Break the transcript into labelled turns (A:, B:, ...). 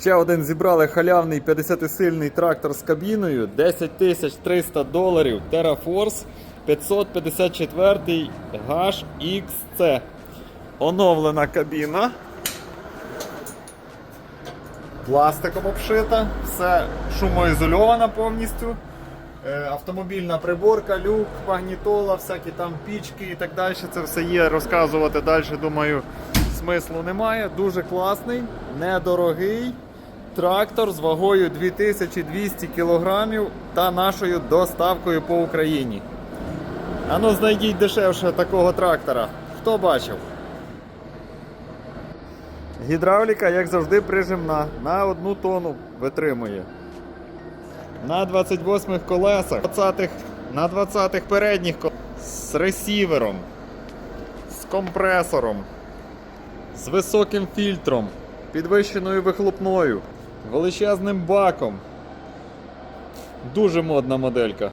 A: Ще один зібрали халявний 50-сильний трактор з кабіною. 10 тисяч 300 доларів. TerraForce 554 HXC. Оновлена кабіна. Пластиком обшита, все шумоізольовано повністю. Е, Автомобільна приборка, люк, магнітола, всякі там пічки і так далі. Це все є. Розказувати далі, думаю, смислу немає. Дуже класний, недорогий трактор з вагою 2200 кг та нашою доставкою по Україні. Ану, знайдіть дешевше такого трактора. Хто бачив? Гідравліка, як завжди, прижимна. На одну тонну витримує. На 28 колесах, 20 на 20 передніх колесах з ресівером, з компресором, з високим фільтром, підвищеною вихлопною, величезним баком. Дуже модна моделька.